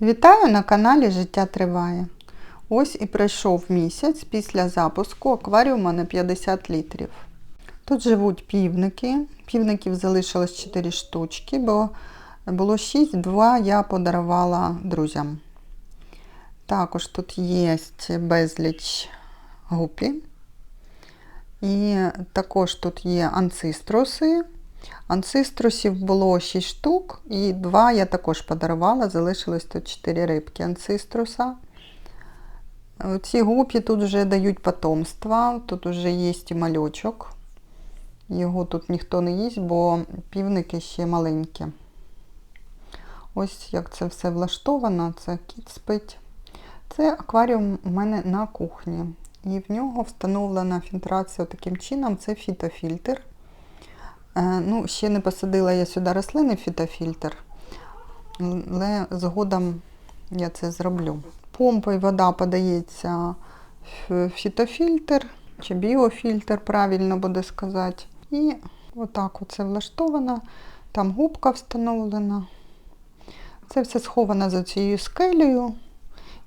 Вітаю на каналі Життя Триває. Ось і пройшов місяць після запуску акваріума на 50 літрів. Тут живуть півники. Півників залишилось 4 штучки, бо було 6, 2 я подарувала друзям. Також тут є безліч гупі. І також тут є анцистроси. Анциструсів було 6 штук, і 2 я також подарувала, залишилось тут 4 рибки анциструса. Ці гупі тут вже дають потомства, тут вже є і мальочок. Його тут ніхто не їсть, бо півники ще маленькі. Ось як це все влаштовано, це кіт спить. Це акваріум у мене на кухні. І в нього встановлена фільтрація таким чином, це фітофільтр. Ну, Ще не посадила я сюди рослини фітофільтр, але згодом я це зроблю. Помпою вода подається в фітофільтр чи біофільтр, правильно буде сказати. І отак оце влаштовано. Там губка встановлена. Це все сховано за цією скелею.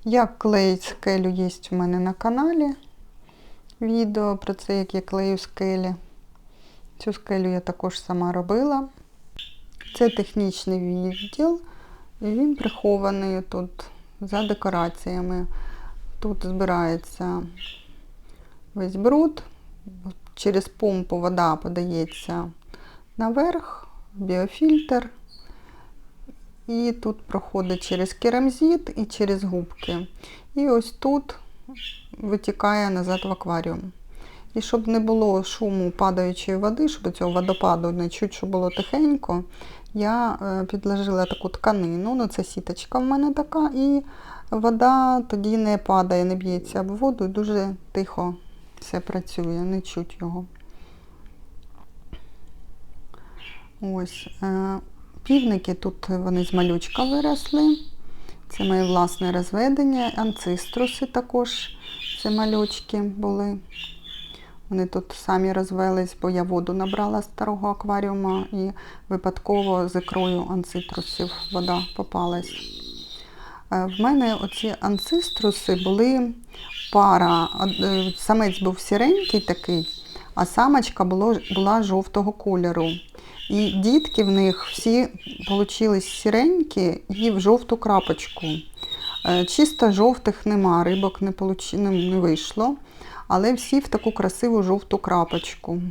Як клеїть скелю є у мене на каналі. Відео про це, як я клею скелі. Цю скелю я також сама робила. Це технічний відділ, і він прихований тут за декораціями. Тут збирається весь бруд, через помпу вода подається наверх, біофільтр. І тут проходить через керамзит і через губки. І ось тут витікає назад в акваріум. І щоб не було шуму падаючої води, щоб цього водопаду не чуть, щоб було тихенько, я е, підложила таку тканину, ну це сіточка в мене така, і вода тоді не падає, не б'ється об воду, і дуже тихо все працює, не чуть його. Ось. Е, півники тут вони з малючка виросли. Це моє власне розведення, анциструси також, це малючки були. Вони тут самі розвелись, бо я воду набрала з старого акваріума і випадково з ікрою анцитрусів вода попалась. Е, в мене оці анциструси були пара. Е, самець був сіренький такий, а самочка було, була жовтого кольору. І дітки в них всі вийшли сіренькі і в жовту крапочку. Е, чисто жовтих нема, рибок не, вийшло але всі в таку красиву жовту крапочку.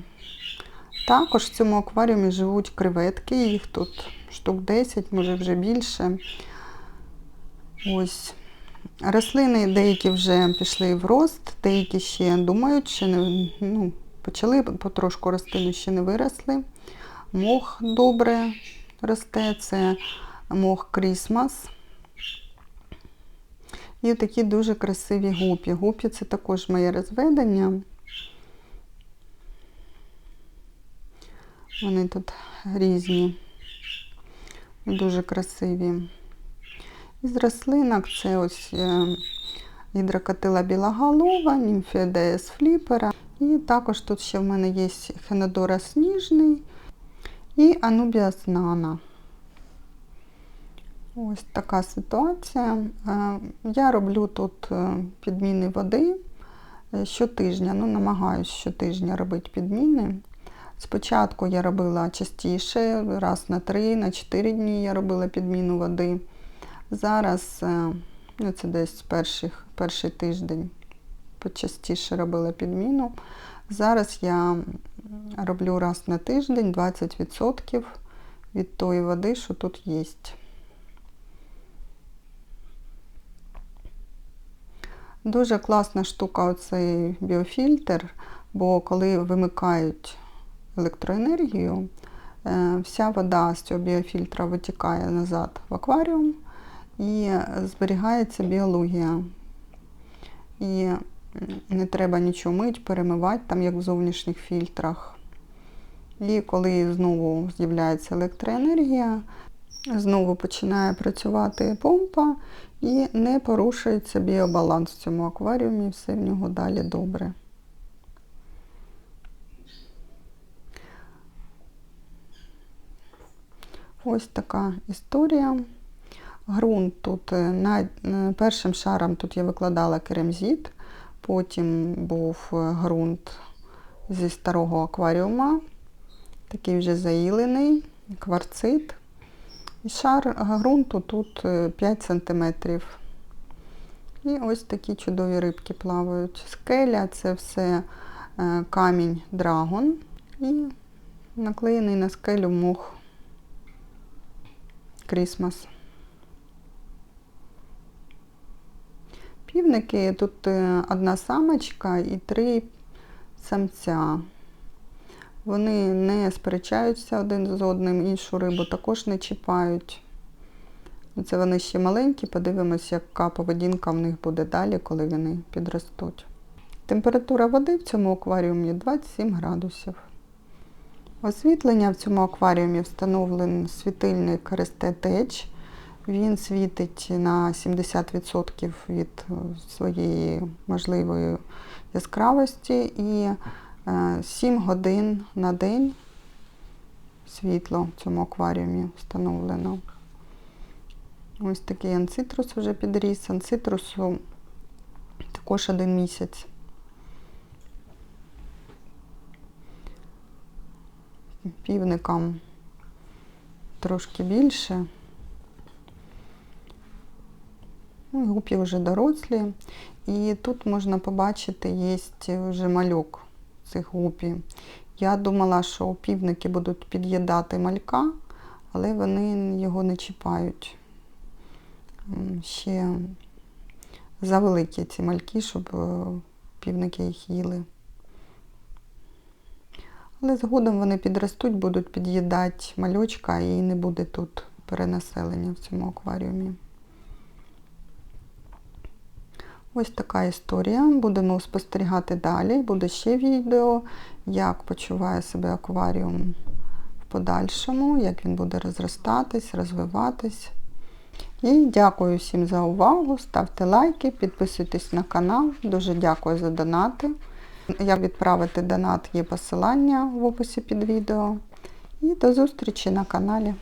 Також в цьому акваріумі живуть креветки, їх тут штук 10, може вже більше. Ось. Рослини деякі вже пішли в рост, деякі ще думають, ще не ну, почали потрошку рости, ще не виросли. Мох добре росте, це мох Крісмас. І такі дуже красиві гупі. Гупі це також моє розведення. Вони тут різні, дуже красиві. Із рослинок це ось е, гідрокатила білоголова, німфеодеес фліпера. І також тут ще в мене є хенодора сніжний і анубіас нана. Ось така ситуація. Е, я роблю тут е, підміни води е, щотижня, ну, намагаюся щотижня робити підміни. Спочатку я робила частіше, раз на 3, на 4 дні я робила підміну води. Зараз, ну це десь перший, перший тиждень, почастіше робила підміну. Зараз я роблю раз на тиждень 20% від тої води, що тут є. Дуже класна штука оцей біофільтр, бо коли вимикають електроенергію, е, вся вода з цього біофільтра витікає назад в акваріум і зберігається біологія. І не треба нічого мити, перемивати, там як в зовнішніх фільтрах. І коли знову з'являється електроенергія, Знову починає працювати помпа і не порушується біобаланс в цьому акваріумі, все в нього далі добре. Ось така історія. Грунт тут е, на, е, першим шаром тут я викладала керамзит, потім був е, ґрунт зі старого акваріума, такий вже заїлений, кварцит. І шар ґрунту тут е, 5 см. І ось такі чудові рибки плавають. Скеля це все е, камінь драгон і наклеєний на скелю мох Крісмас. Півники тут е, одна самочка і три самця. Вони не сперечаються один з одним, іншу рибу також не чіпають. Це вони ще маленькі, подивимося, яка поведінка в них буде далі, коли вони підростуть. Температура води в цьому акваріумі 27 градусів. Освітлення в цьому акваріумі встановлений світильник RST Він світить на 70% від своєї можливої яскравості і 7 годин на день світло в цьому акваріумі встановлено. Ось такий анцитрус вже підріс. Анцитрусу також один місяць. Півникам трошки більше. Ну, Гупі вже дорослі. І тут можна побачити, є вже мальок цих гупі. Я думала, що півники будуть під'їдати малька, але вони його не чіпають. Ще завеликі ці мальки, щоб е, півники їх їли. Але згодом вони підростуть, будуть під'їдати мальочка і не буде тут перенаселення в цьому акваріумі. Ось така історія. Будемо спостерігати далі. Буде ще відео, як почуває себе акваріум в подальшому, як він буде розростатись, розвиватись. І дякую всім за увагу. Ставте лайки, підписуйтесь на канал. Дуже дякую за донати. Як відправити донат, є посилання в описі під відео. І до зустрічі на каналі.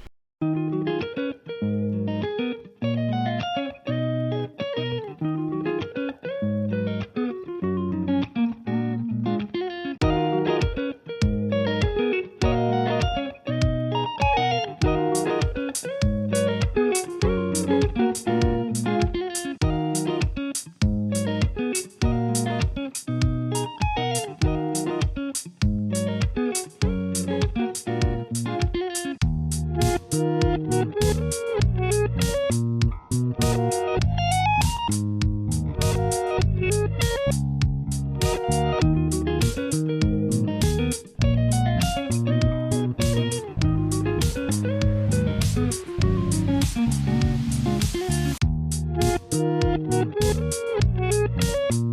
Música